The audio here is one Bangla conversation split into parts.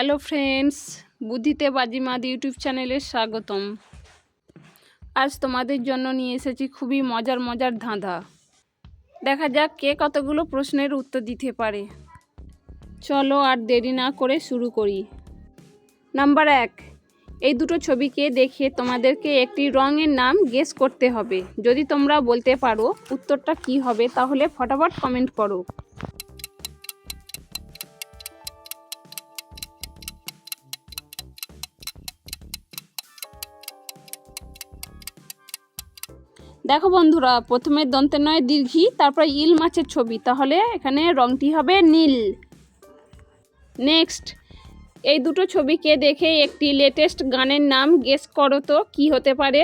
হ্যালো ফ্রেন্ডস বুদ্ধিতে বাজিমাদ ইউটিউব চ্যানেলে স্বাগতম। আজ তোমাদের জন্য নিয়ে এসেছি খুবই মজার মজার ধাঁধা। দেখা যাক কে কতগুলো প্রশ্নের উত্তর দিতে পারে। চলো আর দেরি না করে শুরু করি। নাম্বার এক, এই দুটো ছবিকে দেখে তোমাদেরকে একটি রঙের নাম গেস করতে হবে। যদি তোমরা বলতে পারো উত্তরটা কি হবে, তাহলে ফটাফট কমেন্ট করো। দেখো বন্ধুরা, প্রথমে দন্তে নয় দীর্ঘি, তারপর ইল মাছের ছবি। তাহলে এখানে রংটি হবে নীল। নেক্সট এই দুটো ছবিকে দেখে একটি লেটেস্ট গানের নাম গেস করো তো, কি হতে পারে?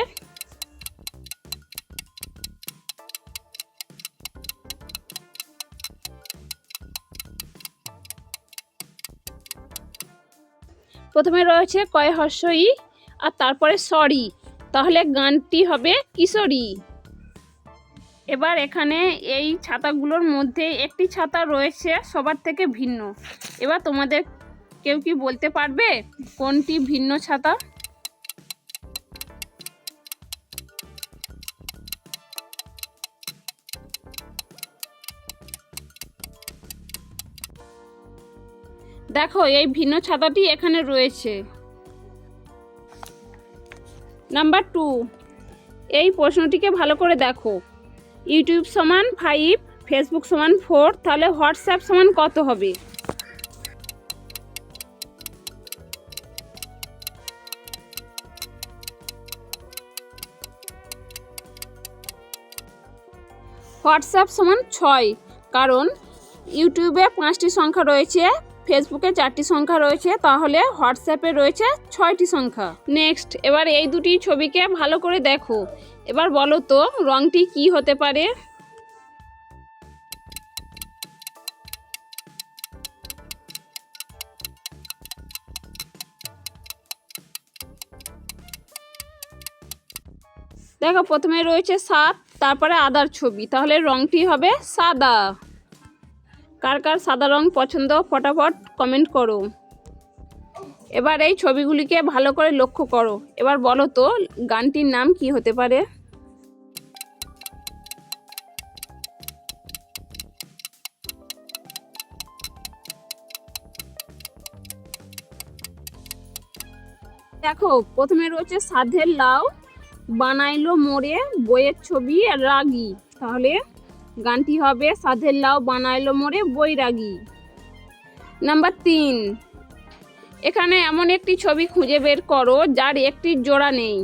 প্রথমে রয়েছে কয় হর্ষই, আর তারপরে সরি। তাহলে গানটি হবে কিশোরী। এবার এখানে এই ছাতাগুলোর মধ্যে একটি ছাতা রয়েছে, সবার থেকে ভিন্ন। এবার তোমাদের কেউ কি বলতে পারবে কোনটি ভিন্ন ছাতা? দেখো, এই ভিন্ন ছাতাটি এখানে রয়েছে। নাম্বার টু এই প্রশ্নটিকে ভালো করে দেখো। ইউটিউব সমান ফাইভ, ফেসবুক সমান ফোর, তাহলে হোয়াটসঅ্যাপ সমান কত হবে? হোয়াটসঅ্যাপ সমান ছয়, কারণ ইউটিউবে পাঁচটি সংখ্যা রয়েছে, ফেসবুকে চারটি সংখ্যা রয়েছে, তাহলে হোয়াটসঅ্যাপে রয়েছে ছয়টি সংখ্যা। নেক্সট, এবার এই দুটি ছবিকে ভালো করে দেখো। এবার বলো তো, রংটি কি হতে পারে? দেখো, প্রথমে রয়েছে সাত, তারপরে আদার ছবি। তাহলে রংটি হবে সাদা। কার কার সাদা রং পছন্দ, ফটাফট কমেন্ট করো। এবার এই ছবিগুলিকে ভালো করে লক্ষ্য করো। এবার বলো তো, গানটির নাম কি হতে পারে? দেখো, প্রথমে রয়েছে সাধের লাউ, বানাইলো মোড়ে বইয়ের ছবি রাগি। তাহলে গানটি হবে সাধের লাউ, বানাইলো মোড়ে বই রাগি নাম্বার তিন, এখানে এমন একটি ছবি খুঁজে বের করো, যার একটি জোড়া নেই।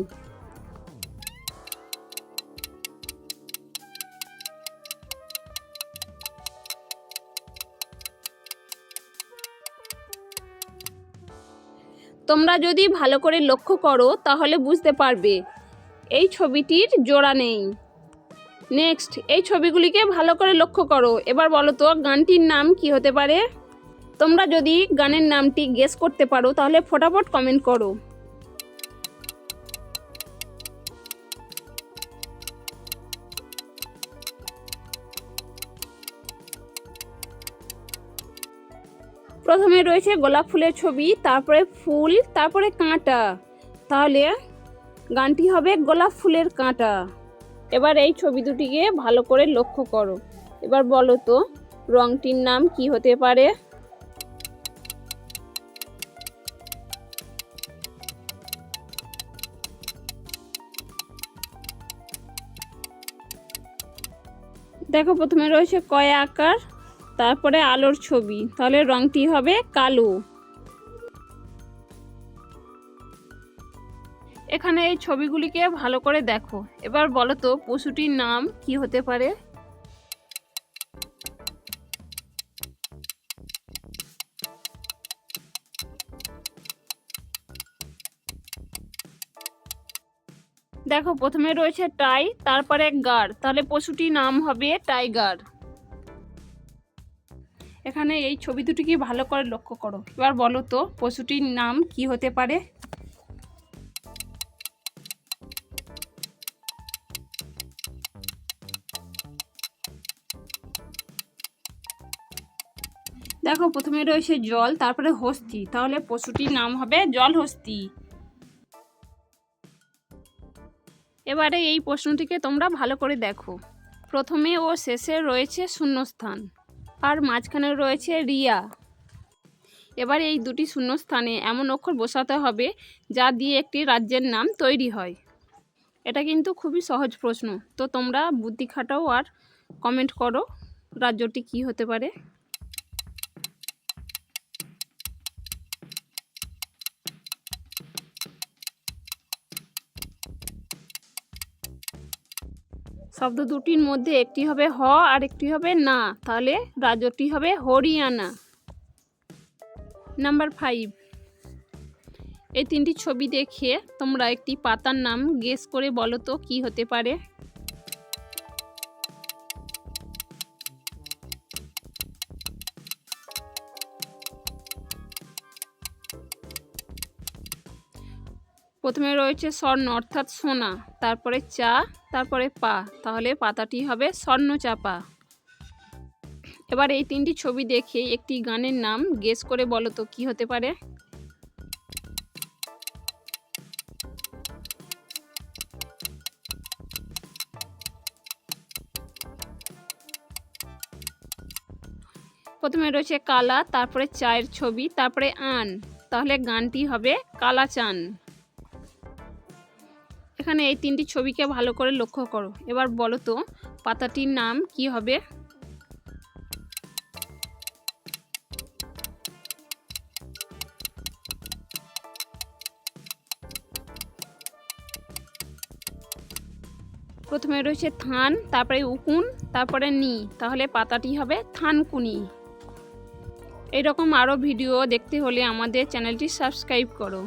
তোমরা যদি ভালো করে লক্ষ্য করো, তাহলে বুঝতে পারবে। এই ছবিটির জোড়া নেই। নেক্সট, এই ছবিগুলিকে ভালো করে লক্ষ্য করো। এবার বলো তো, গানটির নাম কি হতে পারে? তোমরা যদি গানের নামটি গেস করতে পারো, তাহলে ফটাফট কমেন্ট করো। প্রথমে রয়েছে গোলাপ ফুলের ছবি, তারপরে ফুল, তারপরে কাঁটা। তাহলে গানটি হবে গোলাপ ফুলের কাঁটা। এবার এই ছবি দুটিকে ভালো করে লক্ষ্য করো। এবার বলো তো, রংটির নাম কি হতে পারে? দেখো, প্রথমে রয়েছে কয়া আকার? তারপরে আলোর ছবি, তাহলে রংটি হবে কালো। এখানে এই ছবিগুলিকে ভালো করে দেখো। এবার বলো তো, পশুটির নাম কি হতে পারে? দেখো, প্রথমে রয়েছে টাই, তারপরে গার, তাহলে পশুটির নাম হবে টাইগার। এখানে এই ছবি দুটিকে ভালো করে লক্ষ্য করো। এবার বলো তো, পশুটির নাম কি হতে পারে? দেখো, প্রথমে রয়েছে জল, তারপরে হস্তি। তাহলে পশুটির নাম হবে জল হস্তি এবারে এই প্রশ্নটিকে তোমরা ভালো করে দেখো। প্রথমে ও শেষে রয়েছে শূন্যস্থান। আর মাঝখানে রয়েছে রিয়া। এবার এই দুটি শূন্যস্থানে এমন অক্ষর বসাতে হবে, যা দিয়ে একটি রাজ্যের নাম তৈরি হয়। এটা কিন্তু খুবই সহজ প্রশ্ন। তো তোমরা বুদ্ধি খাটাও আর কমেন্ট করো, রাজ্যটি কি হতে পারে? শব্দ দুটির মধ্যে একটি হবে হ আর একটি হবে না। তাহলে রাজ্যটি হবে হরিয়ানা। নাম্বার ফাইভ এই তিনটি ছবি দেখে তোমরা একটি পাতার নাম গেস করে বলো তো কী হতে পারে? প্রথমে রয়েছে স্বর্ণ, অর্থাৎ সোনা, তারপরে চা, তারপরে পা। তাহলে পাতাটি হবে স্বর্ণ চাপা এবার এই তিনটি ছবি দেখে একটি গানের নাম গেস করে বলো তো, কি হতে পারে? প্রথমে রয়েছে কালা, তারপরে চায়ের ছবি, তারপরে আন। তাহলে গানটি হবে কালা চান এখানে এই তিনটি ছবিকে ভালো করে লক্ষ্য করো। এবার বলো তো, পাতাটির নাম কি হবে? প্রথমে রয়েছে থান, তারপরে উকুন, তারপরে নি। তাহলে পাতাটি হবে থানকুনি। এরকম আরও ভিডিও দেখতে হলে আমাদের চ্যানেলটি সাবস্ক্রাইব করো।